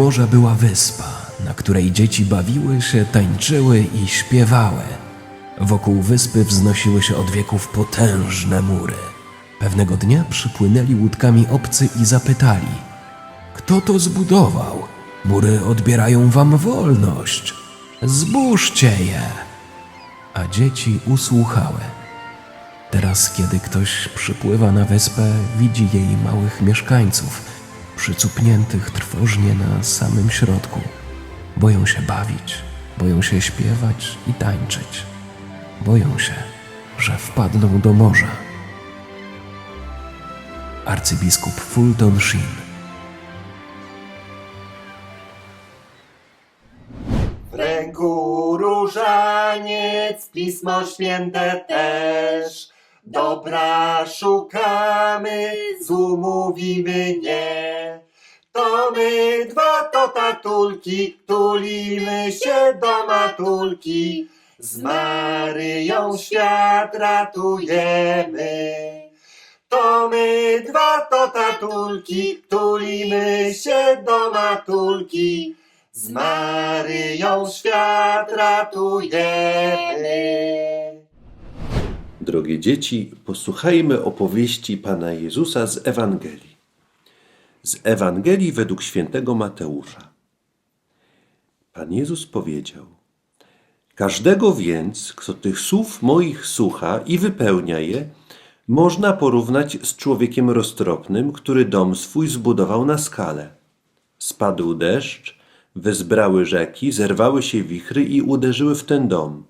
Morza była wyspa, na której dzieci bawiły się, tańczyły i śpiewały. Wokół wyspy wznosiły się od wieków potężne mury. Pewnego dnia przypłynęli łódkami obcy i zapytali: Kto to zbudował? Mury odbierają wam wolność. Zbóżcie je! A dzieci usłuchały. Teraz, kiedy ktoś przypływa na wyspę, widzi jej małych mieszkańców, przycupniętych trwożnie na samym środku. Boją się bawić, boją się śpiewać i tańczyć. Boją się, że wpadną do morza. Arcybiskup Fulton Sheen. W ręku różaniec, pismo święte też. Dobra szukamy, złu mówimy nie. To my dwa to tatulki, tulimy się do matulki. Z Maryją świat ratujemy. To my dwa to tatulki, tulimy się do matulki. Z Maryją świat ratujemy. Drogie dzieci, posłuchajmy opowieści Pana Jezusa z Ewangelii. Z Ewangelii według świętego Mateusza. Pan Jezus powiedział: Każdego więc, kto tych słów moich słucha i wypełnia je, można porównać z człowiekiem roztropnym, który dom swój zbudował na skale. Spadł deszcz, wezbrały rzeki, zerwały się wichry i uderzyły w ten dom.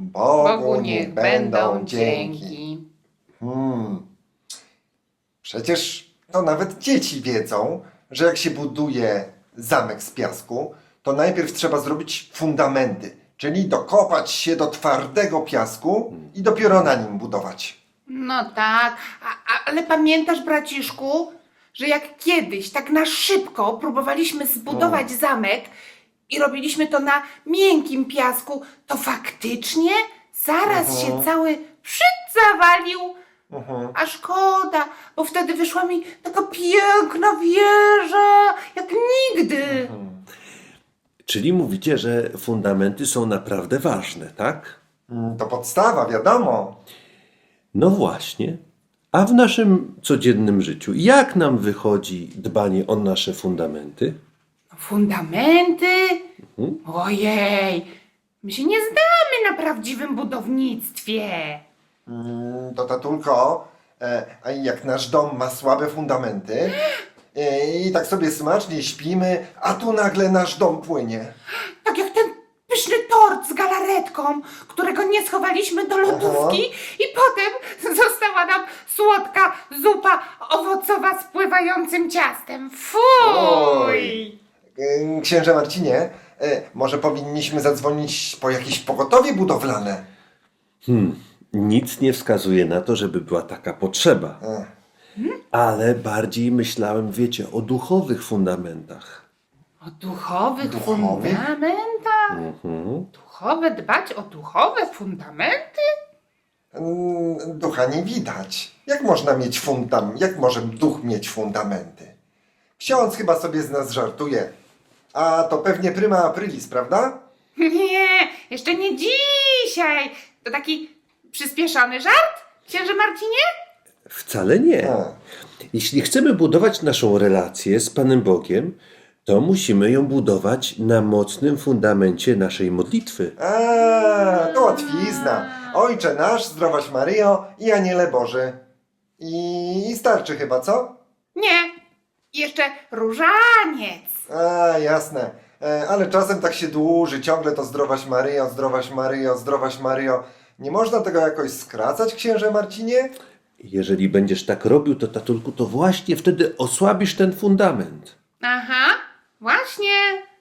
Bogu niech będą dzięki. Hmm. Przecież to nawet dzieci wiedzą, że jak się buduje zamek z piasku, to najpierw trzeba zrobić fundamenty, czyli dokopać się do twardego piasku i dopiero na nim budować. No tak, a, a, ale pamiętasz, braciszku, że jak kiedyś tak na szybko próbowaliśmy zbudować zamek i robiliśmy to na miękkim piasku, to faktycznie zaraz się cały szczyt zawalił. A szkoda, bo wtedy wyszła mi taka piękna wieża, jak nigdy. Czyli mówicie, że fundamenty są naprawdę ważne, tak? Mm, To podstawa, wiadomo. No właśnie. A w naszym codziennym życiu, jak nam wychodzi dbanie o nasze fundamenty? Fundamenty? Ojej, my się nie znamy na prawdziwym budownictwie. Mm, To tatulko, e, a jak nasz dom ma słabe fundamenty e, i tak sobie smacznie śpimy, a tu nagle nasz dom płynie. Tak jak ten pyszny tort z galaretką, którego nie schowaliśmy do lodówki i potem została nam słodka zupa owocowa z pływającym ciastem. Fuj! E, Księże Marcinie, e, może powinniśmy zadzwonić po jakieś pogotowie budowlane. Nic nie wskazuje na to, żeby była taka potrzeba. E, Ale bardziej myślałem, wiecie, o duchowych fundamentach. O duchowych Duchowych? fundamentach? Mhm. Duchowe, dbać o duchowe fundamenty? mm, Ducha nie widać. Jak można mieć fundam, jak może duch mieć fundamenty? Ksiądz chyba sobie z nas żartuje. A to pewnie prima aprilis, prawda? Nie, jeszcze nie dzisiaj. To taki przyspieszony żart, księże Marcinie? Wcale nie. A. Jeśli chcemy budować naszą relację z Panem Bogiem, to musimy ją budować na mocnym fundamencie naszej modlitwy. A, to łatwizna. Ojcze nasz, zdrowaś Maryjo i Aniele Boży. I, I starczy chyba, co? Nie, jeszcze różaniec. A, jasne. E, ale czasem tak się dłuży, ciągle to zdrowaś Maryjo, zdrowaś Maryjo, zdrowaś Maryjo. Nie można tego jakoś skracać, księże Marcinie? Jeżeli będziesz tak robił, to tatulku, to właśnie wtedy osłabisz ten fundament. Aha, właśnie.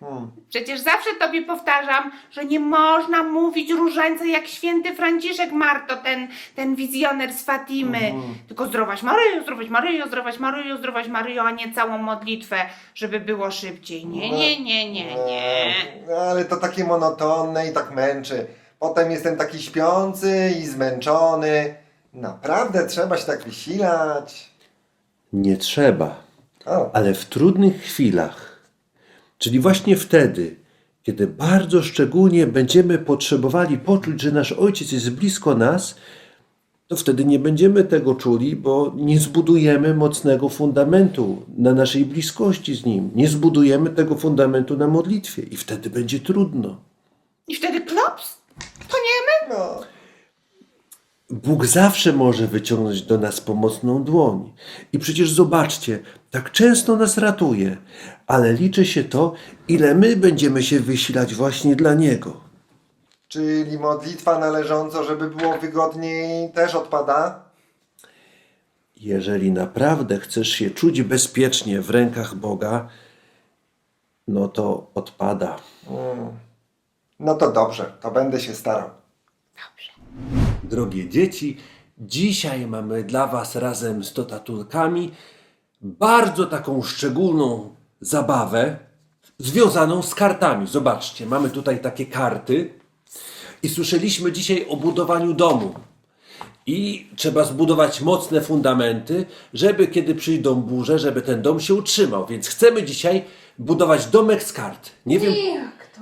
Hmm. Przecież zawsze tobie powtarzam, że nie można mówić różańca jak święty Franciszek Marto, ten, ten wizjoner z Fatimy. Tylko zdrowaś Maryjo, zdrowaś Maryjo, zdrowaś Maryjo, zdrowaś Maryjo, a nie całą modlitwę, żeby było szybciej. Nie, nie, nie, nie, nie. No, ale to takie monotonne i tak męczy. Potem jestem taki śpiący i zmęczony. Naprawdę trzeba się tak wysilać. Nie trzeba. O, Ale w trudnych chwilach, czyli właśnie wtedy, kiedy bardzo szczególnie będziemy potrzebowali poczuć, że nasz ojciec jest blisko nas, to wtedy nie będziemy tego czuli, bo nie zbudujemy mocnego fundamentu na naszej bliskości z nim. Nie zbudujemy tego fundamentu na modlitwie i wtedy będzie trudno. I wtedy klops? Toniemy? no. Bóg zawsze może wyciągnąć do nas pomocną dłoń. I przecież zobaczcie, tak często nas ratuje, ale liczy się to, ile my będziemy się wysilać właśnie dla Niego. Czyli modlitwa należąco, żeby było wygodniej, też odpada? Jeżeli naprawdę chcesz się czuć bezpiecznie w rękach Boga, no to odpada. No to dobrze, to będę się starał. Dobrze. Drogie dzieci, dzisiaj mamy dla Was razem z totatulkami bardzo taką szczególną zabawę związaną z kartami. Zobaczcie, mamy tutaj takie karty i słyszeliśmy dzisiaj o budowaniu domu. I trzeba zbudować mocne fundamenty, żeby kiedy przyjdą burze, żeby ten dom się utrzymał. Więc chcemy dzisiaj budować domek z kart. Nie wiem. Jak to?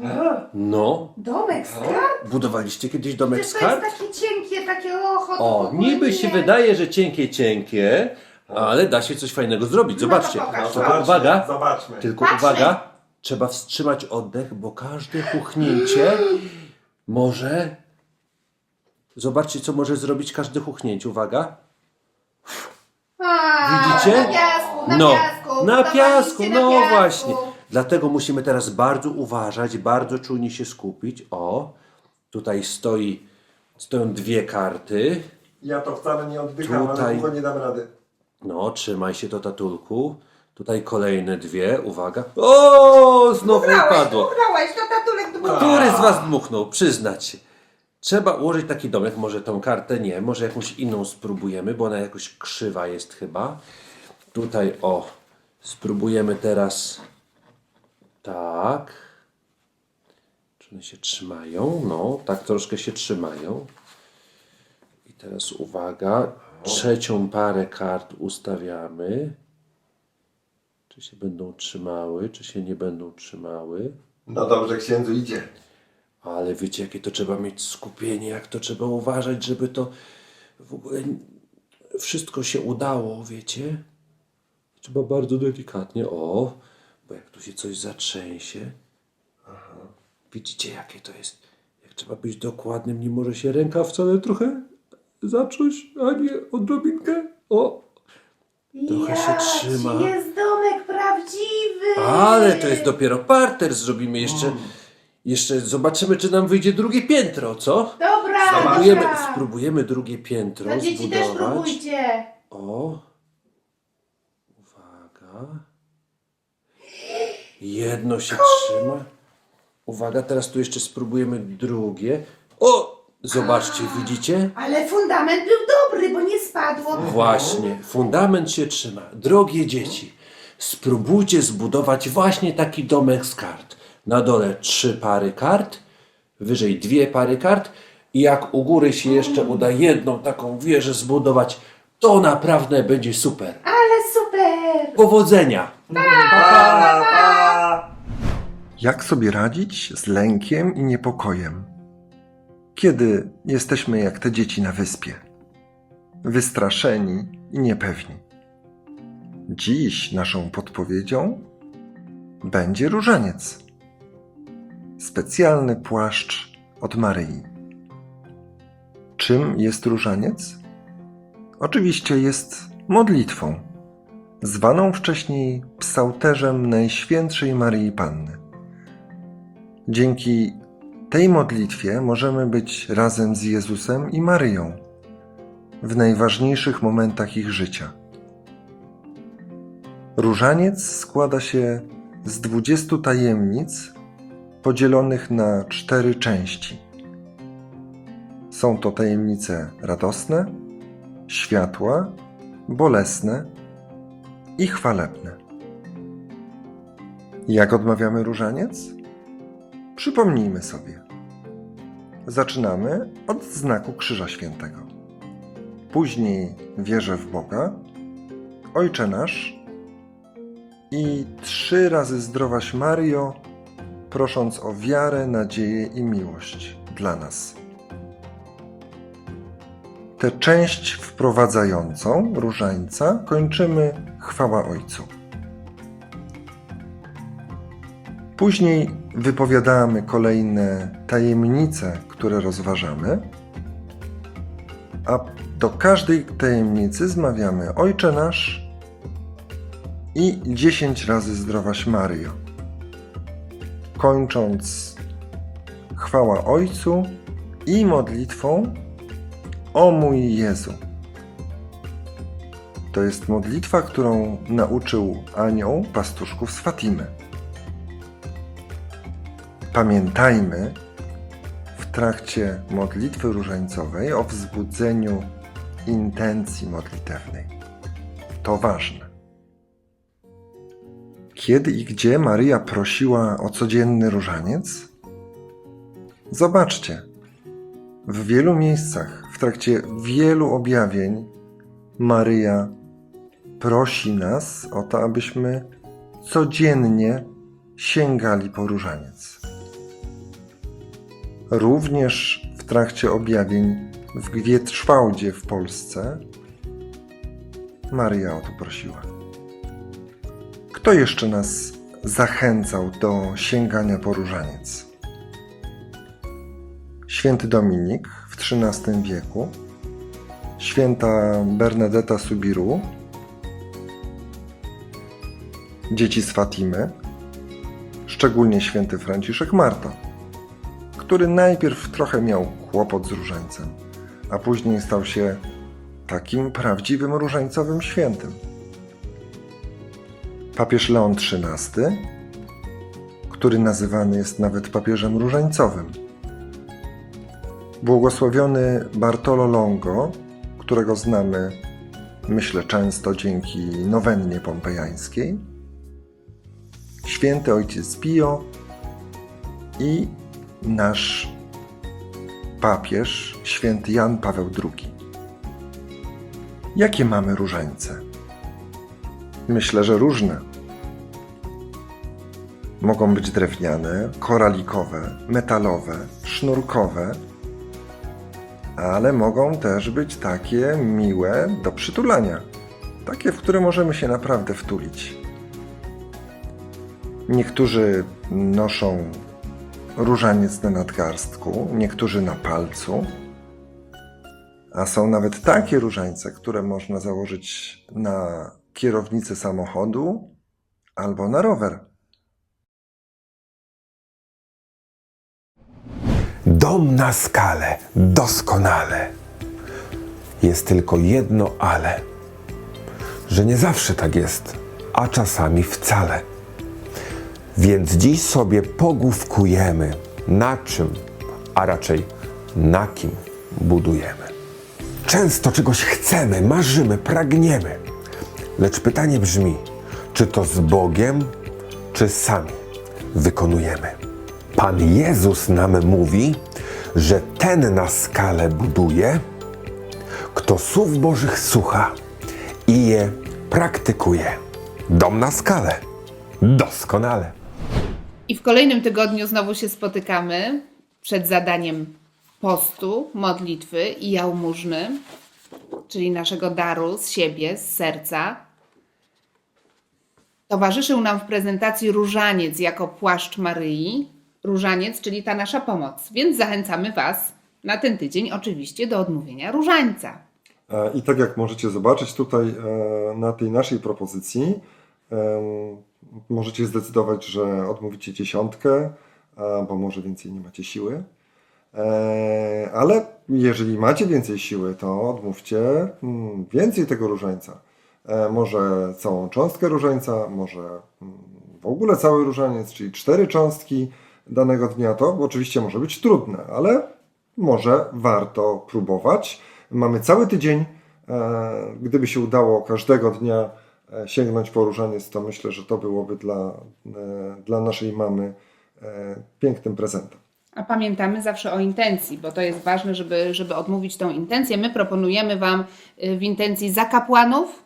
No, Domek z kart? budowaliście kiedyś domek Przecież z to jest takie cienkie, takie ocho. O, niby się wydaje, że cienkie, cienkie, ale da się coś fajnego zrobić. Zobaczcie. No to pokaż, Tylko zobaczmy, uwaga, zobaczmy. tylko Patrzmy. uwaga, trzeba wstrzymać oddech, bo każde huchnięcie może. Zobaczcie, co może zrobić każde huchnięcie. Uwaga. A, Widzicie? Na piasku, na no, piasku. na piasku, na no piasku. właśnie. Dlatego musimy teraz bardzo uważać, bardzo czujnie się skupić. O, tutaj stoi, stoją dwie karty. Ja to wcale nie oddycham, Tutaj. ale długo nie dam rady. No, trzymaj się to tatulku. Tutaj kolejne dwie, uwaga. O, znowu upadło. Ugrałeś, to tatulek. Który z was dmuchnął? Przyznać się. Trzeba ułożyć taki domek, może tą kartę nie, może jakąś inną spróbujemy, bo ona jakoś krzywa jest chyba. Tutaj o, spróbujemy teraz tak. Czy one się trzymają? No, tak troszkę się trzymają. I teraz uwaga, trzecią parę kart ustawiamy. Czy się będą trzymały, czy się nie będą trzymały. No dobrze, księdzu idzie. Ale wiecie, jakie to trzeba mieć skupienie, jak to trzeba uważać, żeby to w ogóle wszystko się udało, wiecie? Trzeba bardzo delikatnie, o, bo jak tu się coś zatrzęsie. Widzicie, jakie to jest? Jak trzeba być dokładnym, nie może się ręka wcale trochę zacząć, a nie odrobinkę. O, trochę się trzyma. jest domek prawdziwy. Ale to jest dopiero parter, zrobimy jeszcze. Jeszcze zobaczymy, czy nam wyjdzie drugie piętro, co? Dobra, Spróbujemy, dobra. spróbujemy drugie piętro To dzieci też zbudować. próbujcie. O. Uwaga. Jedno się trzyma. Uwaga, teraz tu jeszcze spróbujemy drugie. O! Zobaczcie, widzicie? Ale fundament był dobry, bo nie spadło. Właśnie, fundament się trzyma. Drogie dzieci, spróbujcie zbudować właśnie taki domek z kart. Na dole trzy pary kart, wyżej dwie pary kart i jak u góry się jeszcze uda jedną taką wieżę zbudować, to naprawdę będzie super. Ale super. Powodzenia! Jak sobie radzić z lękiem i niepokojem? Kiedy jesteśmy jak te dzieci na wyspie, wystraszeni i niepewni. Dziś naszą podpowiedzią będzie różaniec. Specjalny płaszcz od Maryi. Czym jest różaniec? Oczywiście jest modlitwą, zwaną wcześniej psałterzem Najświętszej Maryi Panny. Dzięki tej modlitwie możemy być razem z Jezusem i Maryją w najważniejszych momentach ich życia. Różaniec składa się z 20 tajemnic podzielonych na cztery części. Są to tajemnice radosne, światła, bolesne i chwalebne. Jak odmawiamy różaniec? Przypomnijmy sobie. Zaczynamy od znaku Krzyża Świętego. Później wierzę w Boga, Ojcze nasz i trzy razy zdrowaś Mario, prosząc o wiarę, nadzieję i miłość dla nas. Tę część wprowadzającą różańca kończymy chwała Ojcu. Później wypowiadamy kolejne tajemnice, które rozważamy, a do każdej tajemnicy zmawiamy Ojcze nasz i dziesięć razy zdrowaś Maryjo. Kończąc chwała Ojcu i modlitwą O mój Jezu. To jest modlitwa, którą nauczył anioł pastuszków z Fatimy. Pamiętajmy w trakcie modlitwy różańcowej o wzbudzeniu intencji modlitewnej. To ważne. Kiedy i gdzie Maryja prosiła o codzienny różaniec? Zobaczcie, w wielu miejscach, w trakcie wielu objawień, Maryja prosi nas o to, abyśmy codziennie sięgali po różaniec. Również w trakcie objawień w Gwietrzwałdzie w Polsce Maryja o to prosiła. Kto jeszcze nas zachęcał do sięgania po różaniec? Święty Dominik w XIII wieku, święta Bernadetta Subiru, dzieci z Fatimy, szczególnie święty Franciszek Marta, który najpierw trochę miał kłopot z różańcem, a później stał się takim prawdziwym różańcowym świętym. Papież Leon XIII, który nazywany jest nawet papieżem różańcowym. Błogosławiony Bartolo Longo, którego znamy, myślę, często dzięki nowennie pompejańskiej. Święty Ojciec Pio i nasz papież, święty Jan Paweł II. Jakie mamy różańce? Myślę, że różne. Mogą być drewniane, koralikowe, metalowe, sznurkowe, ale mogą też być takie miłe do przytulania. Takie, w które możemy się naprawdę wtulić. Niektórzy noszą różaniec na nadgarstku, niektórzy na palcu, a są nawet takie różańce, które można założyć na kierownicę samochodu albo na rower. Dom na skalę, doskonale. Jest tylko jedno ale, że nie zawsze tak jest, a czasami wcale. Więc dziś sobie pogłówkujemy, na czym, a raczej na kim budujemy. Często czegoś chcemy, marzymy, pragniemy. Lecz pytanie brzmi, czy to z Bogiem, czy sami wykonujemy. Pan Jezus nam mówi, że ten na skalę buduje, kto słów Bożych słucha i je praktykuje. Dom na skalę. Doskonale. I w kolejnym tygodniu znowu się spotykamy przed zadaniem postu, modlitwy i jałmużny, czyli naszego daru z siebie, z serca. Towarzyszył nam w prezentacji różaniec jako płaszcz Maryi. Różaniec, czyli ta nasza pomoc. Więc zachęcamy Was na ten tydzień oczywiście do odmówienia różańca. E, I tak jak możecie zobaczyć tutaj e, na tej naszej propozycji, możecie zdecydować, że odmówicie dziesiątkę, bo może więcej nie macie siły. E, Ale jeżeli macie więcej siły, to odmówcie mm, więcej tego różańca. E, Może całą cząstkę różańca, może mm, w ogóle cały różaniec, czyli cztery cząstki. danego dnia, to oczywiście może być trudne, ale może warto próbować. Mamy cały tydzień. E, Gdyby się udało każdego dnia sięgnąć po różaniec, to myślę, że to byłoby dla, e, dla naszej mamy e, pięknym prezentem. A pamiętamy zawsze o intencji, bo to jest ważne, żeby, żeby odmówić tą intencję. My proponujemy Wam w intencji za kapłanów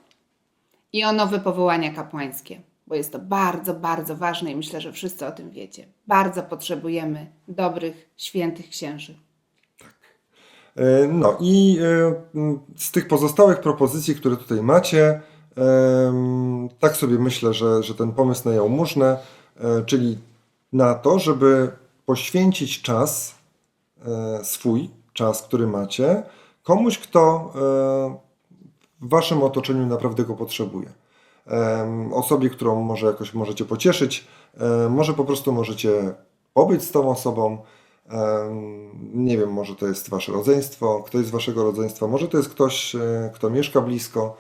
i o nowe powołania kapłańskie, bo jest to bardzo, bardzo ważne i myślę, że wszyscy o tym wiecie. Bardzo potrzebujemy dobrych, świętych księży. E, No i e, z tych pozostałych propozycji, które tutaj macie, tak sobie myślę, że, że ten pomysł na jałmużnę, e, czyli na to, żeby poświęcić czas, e, swój czas, który macie, komuś, kto e, w waszym otoczeniu naprawdę go potrzebuje. Osobie, którą może jakoś możecie pocieszyć, może po prostu możecie pobyć z tą osobą. Nie wiem, może to jest wasze rodzeństwo, ktoś z waszego rodzeństwa, może to jest ktoś, kto mieszka blisko.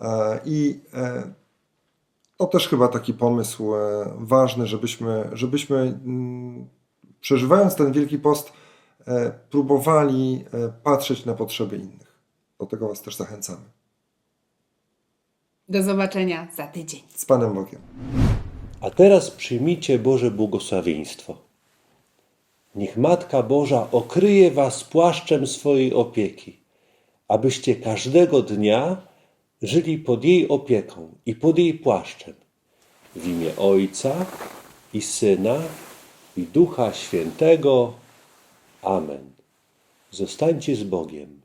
E, I e, to też chyba taki pomysł e, ważny, żebyśmy, żebyśmy mm, przeżywając ten Wielki Post, próbowali patrzeć na potrzeby innych. Do tego Was też zachęcamy. Do zobaczenia za tydzień. Z Panem Bogiem. A teraz przyjmijcie Boże błogosławieństwo. Niech Matka Boża okryje was płaszczem swojej opieki, abyście każdego dnia żyli pod jej opieką i pod jej płaszczem. W imię Ojca i Syna i Ducha Świętego. Amen. Zostańcie z Bogiem.